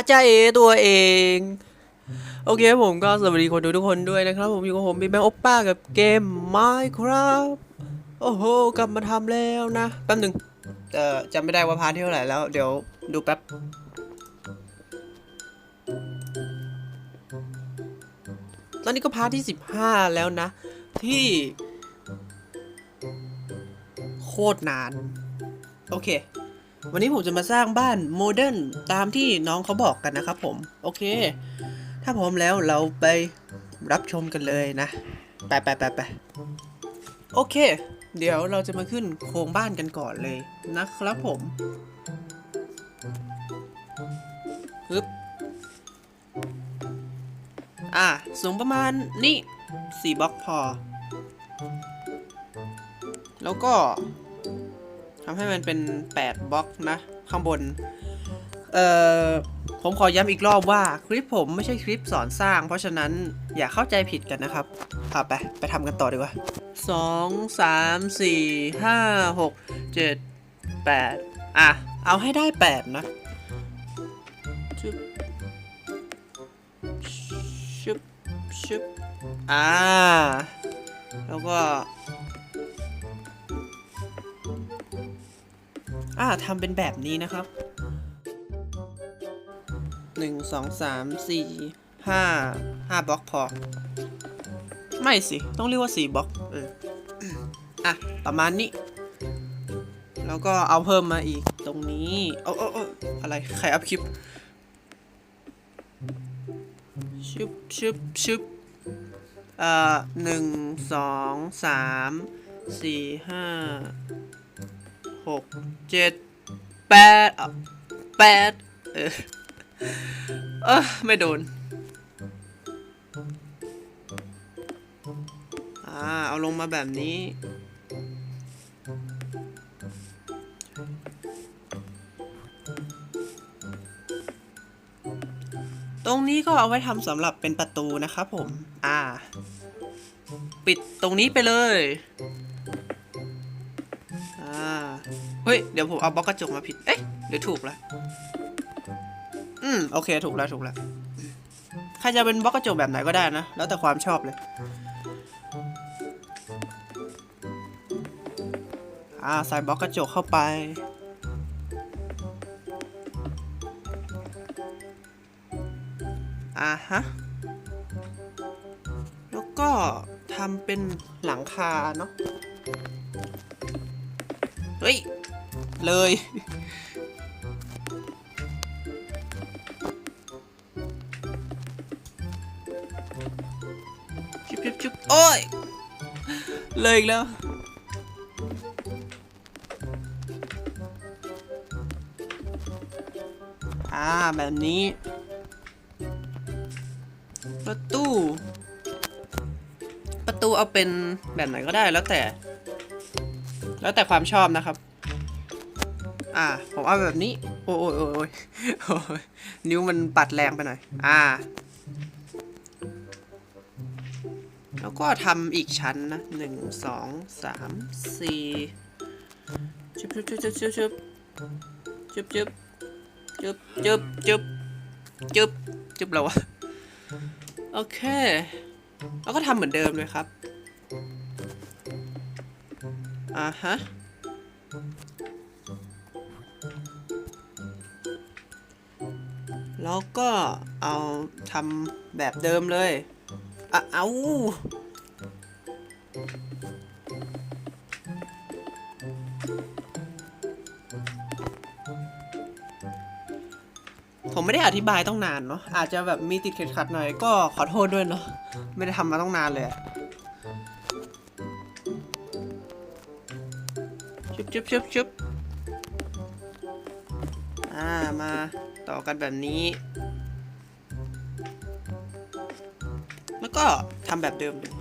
อาจารย์เอตัวเอง โอเคผมก็สวัสดีคนดูทุกคนด้วยนะครับ ผมอยู่กับผมบิ๊กแบงโอปป้ากับเกม Minecraft โอ้โห กลับมาทำแล้วนะ แป๊บหนึ่งเอ่อจำไม่ได้ว่าพาร์ทที่เท่าไหร่แล้ว เดี๋ยวดูแป๊บ ตอนนี้ก็พาร์ทที่ 15 แล้วนะ ที่ โคตรนาน โอเค วันนี้ผมจะมาสร้างบ้านโมเดิร์นตามที่น้องเขาบอกกันนะครับผม โอเค ถ้าพร้อมแล้วเราไปรับชมกันเลยนะ ไปไปไปไปโอเค เดี๋ยวเราจะมาขึ้นโครงบ้านกันก่อนเลยนะครับผมฮึบอะ สูงประมาณนี่สี่บล็อกพอ แล้วก็ำให้มันเป็น 8บล็อกนะ ข้างบน เอ่อ ผมขอย้ำอีกรอบว่าคลิปผมไม่ใช่คลิปสอนสร้าง เพราะฉะนั้นอย่าเข้าใจผิดกันนะครับเอาไป ไปทำกันต่อดีกว่าสองสามสี่ห้าหกเจ็ดแปดอะ เอาให้ได้แปดนะชึบชึบชึบอ่า แล้วก็ อ่าทำเป็นแบบนี้นะครับหนึ่งสองสามสี่ห้าห้าบล็อกพอ ไม่สิ ต้องเรียกว่าสี่บล็อกเอออะ ประมาณนี้ แล้วก็เอาเพิ่มมาอีกตรงนี้เอาเอเออะไร ใครอัพคลิปชึบชึบชึบเอ่อหนึ่งสองสามสี่ห้า กเจ็ดแปดแปดเออเออไม่โดน อ่า เอาลงมาแบบนี้ ตรงนี้ก็เอาไว้ทำสำหรับเป็นประตูนะครับผม อ่า ปิดตรงนี้ไปเลย อ่า เฮ้ย เดี๋ยวผมเอาบล็อกกระจกมาผิด เอ๊ะหรือถูกละอืม โอเค ถูกแล้ว ถูกแล้ว ใครจะเป็นบล็อกกระจกแบบไหนก็ได้นะ แล้วแต่ความชอบเลย อ่า ใส่บล็อกกระจกเข้าไป อ่าฮะ แล้วก็ทำเป็นหลังคาเนาะ เลย ชุบชุบชุบโอ้ย เลยอีกแล้วอ่าแบบนี้ประตู ประตูเอาเป็นแบบไหนก็ได้แล้วแต่ แล้วแต่ความชอบนะครับ อ่า ผมเอาแบบนี้ โอ้ยโอ้ยโอ้ยนิ้วมันปัดแรงไปหน่อย อ่า แล้วก็ทำอีกชั้นนะหนึ่งสองสามสี่จุบจุบจุบจุบจุบจุบจุบจุบจุบจุบจุบจุบจุบแล้ววะโอเค แล้วก็ทำเหมือนเดิมเลยครับอ่าฮะ แล้วก็เอาทำแบบเดิมเลยอะเอาผมไม่ได้อธิบายต้องนานเนาะอาจจะแบบมีติดขัดหน่อยก็ขอโทษด้วยเนาะไม่ได้ทำมาต้องนานเลยชุบชุบชุบชุบอ่ามา ต่อกันแบบนี้ แล้วก็ทำแบบเดิมเลย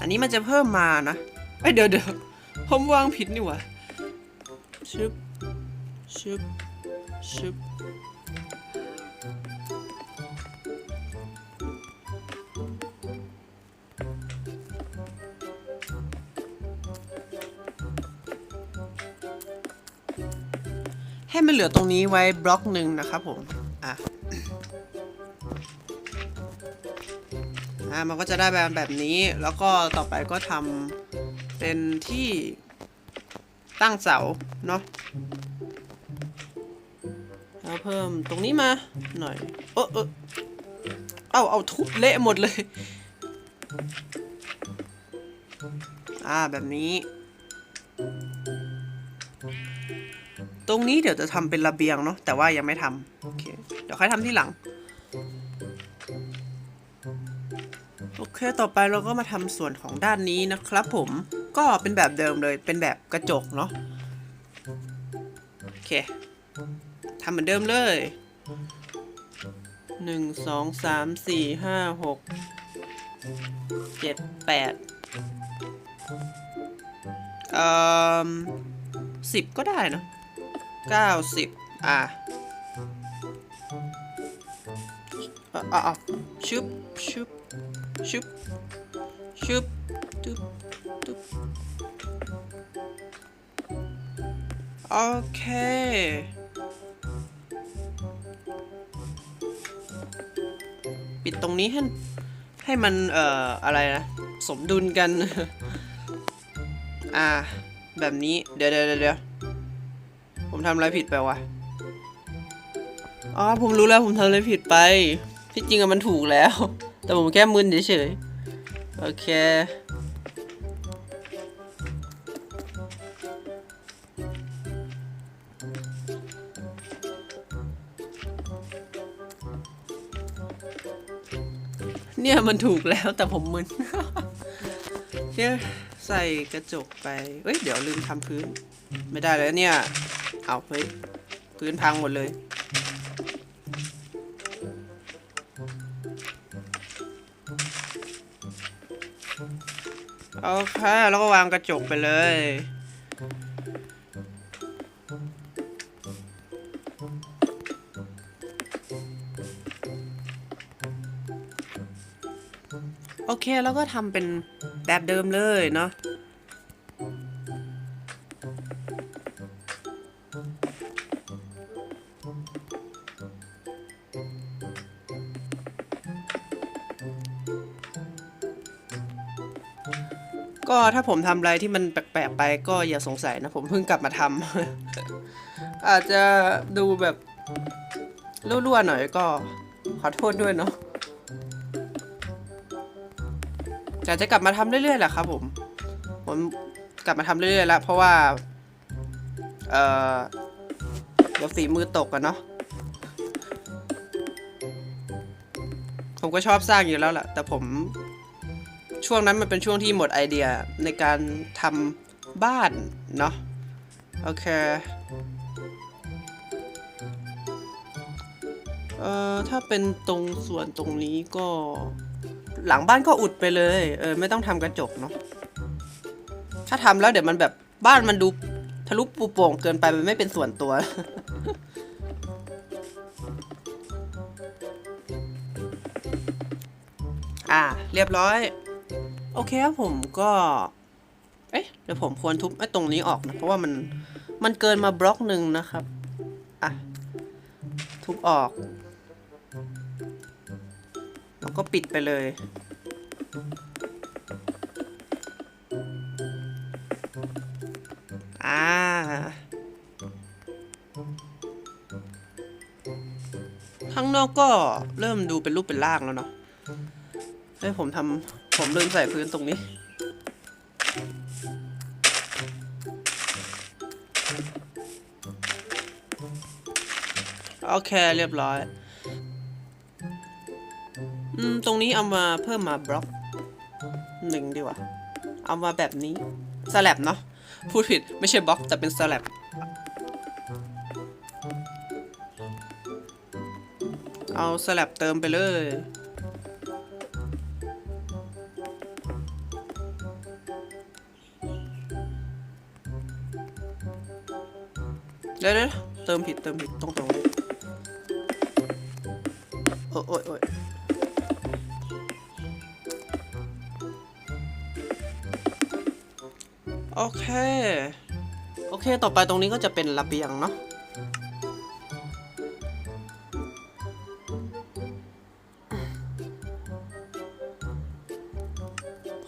อันนี้มันจะเพิ่มมานะเอ้ยเดี๋ยวเดี๋ยวผมวางผิดนี่หว่าชึบชึบชึบ ให้มันเหลือตรงนี้ไว้บล็อกหนึ่งนะครับผม อะอะมันก็จะได้แบบแบบนี้ แล้วก็ต่อไปก็ทำเป็นที่ตั้งเสาเนาะแล้วเพิ่มตรงนี้มาหน่อย เออเออเอาเอาทุบเละหมดเลย อ่าแบบนี้ รงนี้เดี๋ยวจะทำเป็นระเบียงเนาะแต่ว่ายังไม่ทำโอเคเดี๋ยวค่อยทำที่หลังโอเคต่อไปเราก็มาทำส่วนของด้านนี้นะครับผมก็เป็นแบบเดิมเลยเป็นแบบกระจกเนาะโอเคทำเหมือนเดิมเลยหนึ่งสองสามสี่ห้าหกเจ็ดแปดเอ่อสิบก็ได้เนาะ อะอะอะชึบชึบชึบชึบตึ๊บตึ๊บโอเคปิดตรงนี้ให้ให้มัน เอ่อ อะไรนะ สมดุลกัน อ่า แบบนี้ เดี๋ยวเดี๋ยวเดี๋ยว ทำอะไรผิดไปวะ อ๋อ ผมรู้แล้วผมทำอะไรผิดไป ที่จริงอะมันถูกแล้ว แต่ผมแค่มึนเฉยๆ โอเค เนี่ยมันถูกแล้วแต่ผมมึนเนี่ยใส่กระจกไป เฮ้ย เดี๋ยวลืมทำพื้น ไม่ได้แล้วเนี่ย เอาเฮ้ยพื้นพังหมดเลย โอเค แล้วก็วางกระจกไปเลยโอเค แล้วก็ทำเป็นแบบเดิมเลยเนาะ ถ้าผมทำอะไรที่มันแปลกๆไปก็อย่าสงสัยนะ ผมเพิ่งกลับมาทำ อาจจะดูแบบรั่วๆหน่อยก็ขอโทษด้วยเนาะแต่จะกลับมาทำเรื่อยๆแหละครับ ผม ผมกลับมาทำเรื่อยๆแล้วเพราะว่า เอ่อเดี๋ยวฝีมือตกกันเนาะ ผมก็ชอบสร้างอยู่แล้วแหละแต่ผม ช่วงนั้นมันเป็นช่วงที่หมดไอเดียในการทำบ้านเนาะโอเคเอ่อถ้าเป็นตรงส่วนตรงนี้ก็ หลังบ้านก็อุดไปเลย เออไม่ต้องทำกระจกเนาะถ้าทำแล้วเดี๋ยวมันแบบบ้านมันดูทะลุปูโป่งเกินไปมันไม่เป็นส่วนตัวอ่า เรียบร้อย โอเคครับผมก็ เอ๊ะเดี๋ยวผมควรทุบไอ้ตรงนี้ออกนะ เพราะว่ามันมันเกินมาบล็อกหนึ่งนะครับ อะ ทุบออก แล้วก็ปิดไปเลย อ่า ข้างนอกก็เริ่มดูเป็นรูปเป็นร่างแล้วเนาะเฮ้ยผมทำ ผมลืมใส่พื้นตรงนี้ โอเคเรียบร้อย อืม ตรงนี้เอามาเพิ่มมาบล็อกหนึ่งดีกว่า เอามาแบบนี้สลับเนาะ พูดผิดไม่ใช่บล็อกแต่เป็นสลับเอาสลับเติมไปเลย เดี๋ยวเติมผิดเติมผิดตรงติมอ้ยโอ้ยโอ้ยโอเค โอเค ต่อไปตรงนี้ก็จะเป็นระเบียงเนาะ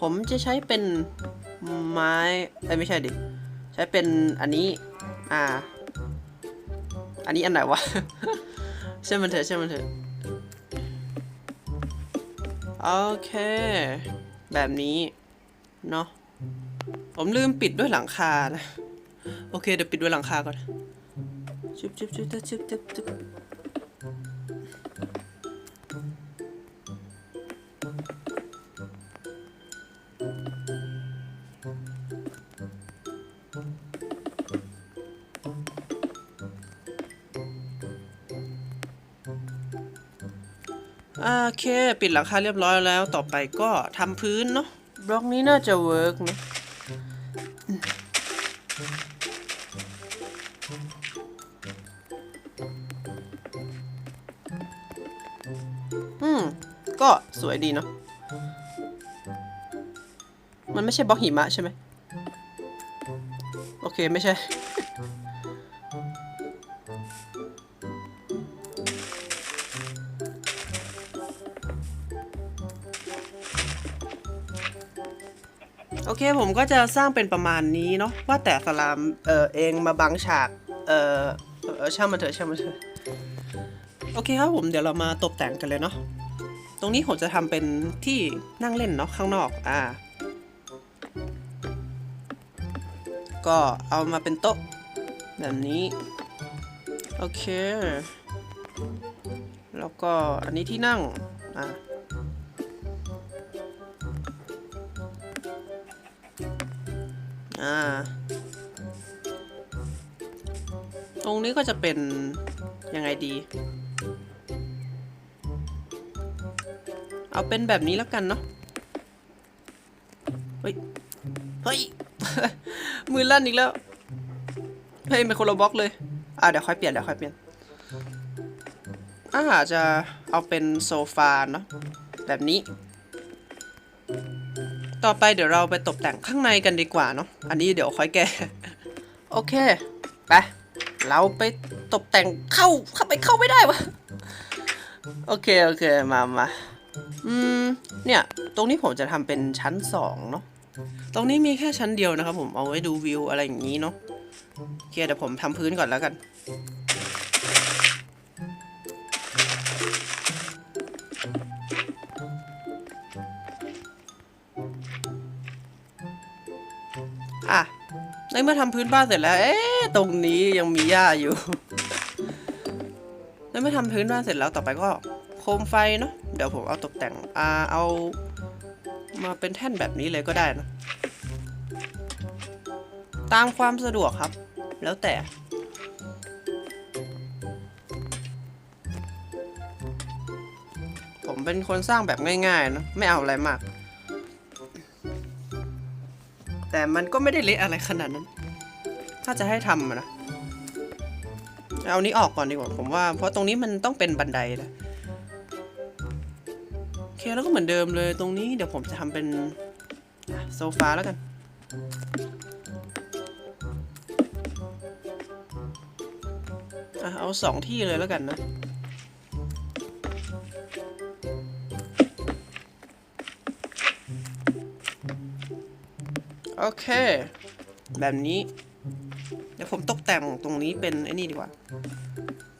ผมจะใช้เป็นไม้ไม่ใช่ดิ ใช้เป็นอันนี้ อ่า อันนี้อันไหนวะใช่มันเถอะใช่มันเถอะโอเค แบบนี้ เนาะผมลืมปิดด้วยหลังคานะ โอเค เดี๋ยวปิดด้วยหลังคาก่อนชุบชุบชุบชุบชุบชุบชุบ โอเคปิดหลังคาเรียบร้อยแล้วต่อไปก็ทำพื้นเนาะบล็อกนี้น่าจะเวิร์กนะอืม ก็สวยดีเนาะมันไม่ใช่บล็อกหิมะใช่ไหมโอเค ไม่ใช่ โอเคผมก็จะสร้างเป็นประมาณนี้เนาะว่าแต่สลามเออเองมาบังฉากเออเออช่างมันเถอะช่างมันเถอะโอเคครับผมเดี๋ยวเรามาตกแต่งกันเลยเนาะตรงนี้ผมจะทำเป็นที่นั่งเล่นเนาะข้างนอกอ่าก็เอามาเป็นโต๊ะแบบนี้โอเค แล้วก็อันนี้ที่นั่งอ่า อ่า ตรงนี้ก็จะเป็นยังไงดี เอาเป็นแบบนี้แล้วกันเนาะ เฮ้ย เฮ้ย มือลั่นอีกแล้ว เฮ้ยเป็นคนละบล็อกเลย อ่าเดี๋ยวค่อยเปลี่ยนเดี๋ยวค่อยเปลี่ยนอ่าจะเอาเป็นโซฟาเนาะแบบนี้ ต่อไปเดี๋ยวเราไปตกแต่งข้างในกันดีกว่าเนาะ อันนี้เดี๋ยวค่อยแก้ โอเค ไป เราไปตกแต่งเข้าเข้าไปเข้าไม่ได้วะ โอเค โอเค มามาอืม เนี่ย ตรงนี้ผมจะทำเป็นชั้นสองเนาะ ตรงนี้มีแค่ชั้นเดียวนะครับผม เอาไว้ดูวิวอะไรอย่างนี้เนาะโอเคเดี๋ยวผมทำพื้นก่อนแล้วกัน ในเมื่อทำพื้นบ้านเสร็จแล้ว เอ๊ะตรงนี้ยังมีหญ้าอยู่ ในเมื่อทำพื้นบ้านเสร็จแล้วต่อไปก็โคมไฟเนาะ เดี๋ยวผมเอาตกแต่ง อ่า เอามาเป็นแท่นแบบนี้เลยก็ได้นะ ตามความสะดวกครับ แล้วแต่ ผมเป็นคนสร้างแบบง่ายๆเนอะไม่เอาอะไรมาก แต่มันก็ไม่ได้เละอะไรขนาดนั้น ถ้าจะให้ทำนะ เอานี้ออกก่อนดีกว่าผมว่า เพราะตรงนี้มันต้องเป็นบันไดนะโอเคแล้วก็เหมือนเดิมเลยตรงนี้เดี๋ยวผมจะทำเป็นโซฟาแล้วกันอเอาสองที่เลยแล้วกันนะ โอเค แบบนี้ เดี๋ยวผมตกแต่งตรงนี้เป็นไอ้นี่ดีกว่า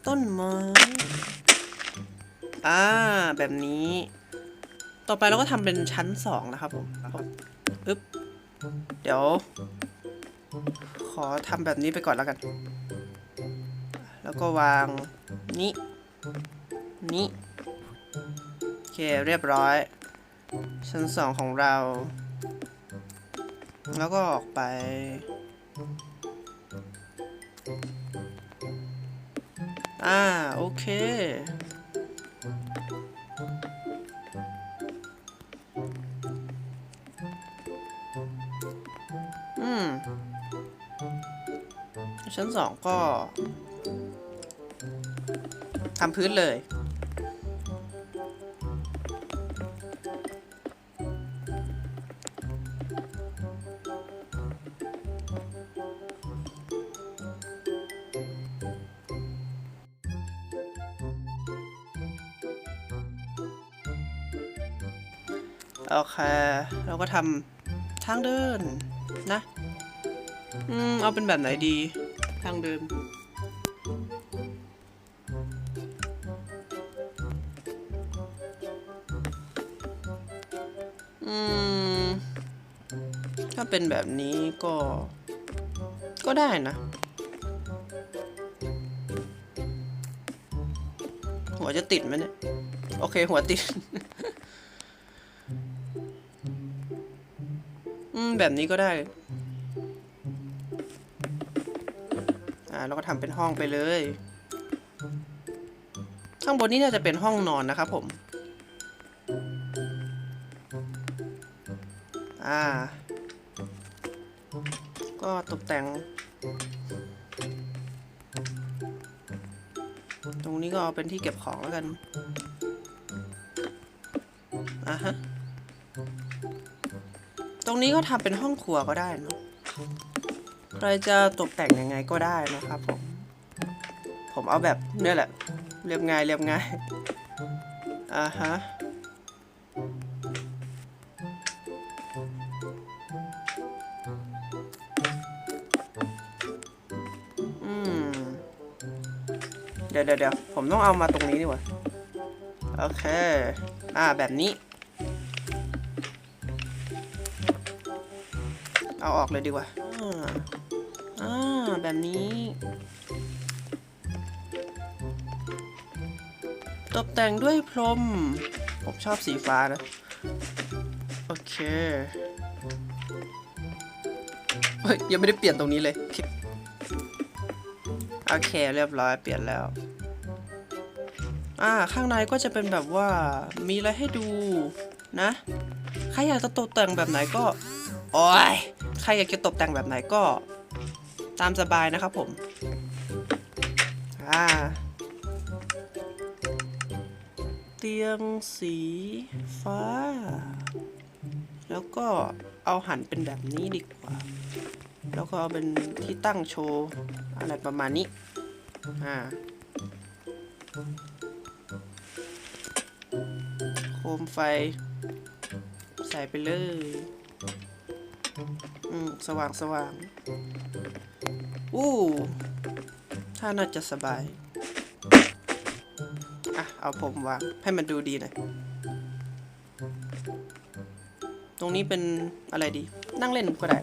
ต้นไม้อ่า แบบนี้ ต่อไปเราก็ทำเป็นชั้นสองนะครับผมปึ๊บ เดี๋ยว ขอทำแบบนี้ไปก่อนแล้วกัน แล้วก็วางนี้ นี้ โอเค เรียบร้อย ชั้นสองของเรา แล้วก็ออกไป อ่า โอเคอืมชั้นสองก็ทำพื้นเลย โอเค เราก็ทำทางเดินนะ อืม เอาเป็นแบบไหนดี ทางเดิน อืม ถ้าเป็นแบบนี้ก็ ก็ได้นะ หัวจะติดไหมเนี่ย โอเค หัวติด อืม แบบนี้ก็ได้ อ่าเราก็ทำเป็นห้องไปเลย ข้างบนนี้น่าจะเป็นห้องนอนนะครับผม อ่า ก็ตกแต่ง ตรงนี้ก็เอาเป็นที่เก็บของแล้วกัน อะฮะ ตรงนี้ก็ทำเป็นห้องครัวก็ได้เนอะใครจะตกแต่งยังไงก็ได้นะครับผม ผมเอาแบบเนี่ยแหละ เรียบง่ายเรียบง่าย อ่าฮะอืมเดี๋ยวเดี๋ยวเดี๋ยวผมต้องเอามาตรงนี้ดีกว่า โอเค อ่าแบบนี้ เอาออกเลยดีกว่าอ่าแบบนี้ ตกแต่งด้วยพรม ผมชอบสีฟ้านะ โอเคเฮ้ยยังไม่ได้เปลี่ยนตรงนี้เลยโอเคโอเคเรียบร้อยเปลี่ยนแล้ว อ่า ข้างในก็จะเป็นแบบว่ามีอะไรให้ดูนะ ใครอยากจะตกแต่งแบบไหนก็ โอ้ย ใครอยากจะตกแต่งแบบไหนก็ตามสบายนะครับผมอ่าเตียงสีฟ้า แล้วก็เอาหันเป็นแบบนี้ดีกว่า แล้วก็เอาเป็นที่ตั้งโชว์อะไรประมาณนี้อ่าโคมไฟ ใส่ไปเลย อืม สว่างสว่างอู้ถ้าน่าจะสบาย อะ เอาผมวาง ให้มันดูดีหน่อย ตรงนี้เป็นอะไรดี นั่งเล่นก็ได้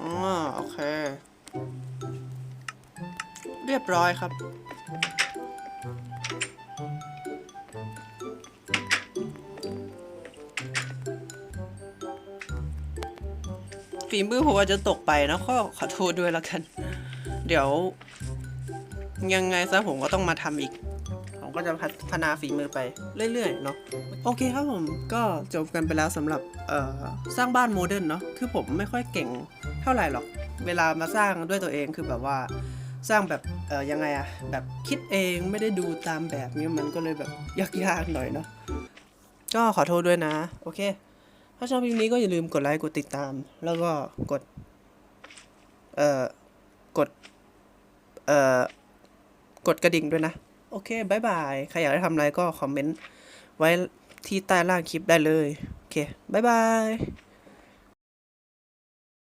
อ๋อโอเค เรียบร้อยครับ ฝีมือผมอาจจะตกไปนะก็ขอโทษด้วยแล้วกัน เดี๋ยว ยังไงซะผมก็ต้องมาทำอีก ผมก็จะพัฒนาฝีมือไปเรื่อยๆเนาะโอเคครับผมก็จบกันไปแล้วสำหรับเอ่อสร้างบ้านโมเดิร์นเนาะคือผมไม่ค่อยเก่งเท่าไหร่หรอก เวลามาสร้างด้วยตัวเองคือแบบว่าสร้างแบบเอ่อยังไงอะแบบคิดเองไม่ได้ดูตามแบบนี้มันก็เลยแบบยากๆหน่อยเนาะก็ขอโทษด้วยนะ โอเค ถ้าชอบคลิปนี้ก็อย่าลืมกดไลค์ กดติดตาม แล้วก็กด เอ่อ กด เอ่อ กดกระดิ่งด้วยนะ โอเคบายบาย ใครอยากได้ทำอะไรก็คอมเมนต์ไว้ที่ใต้ล่างคลิปได้เลย โอเคบายบาย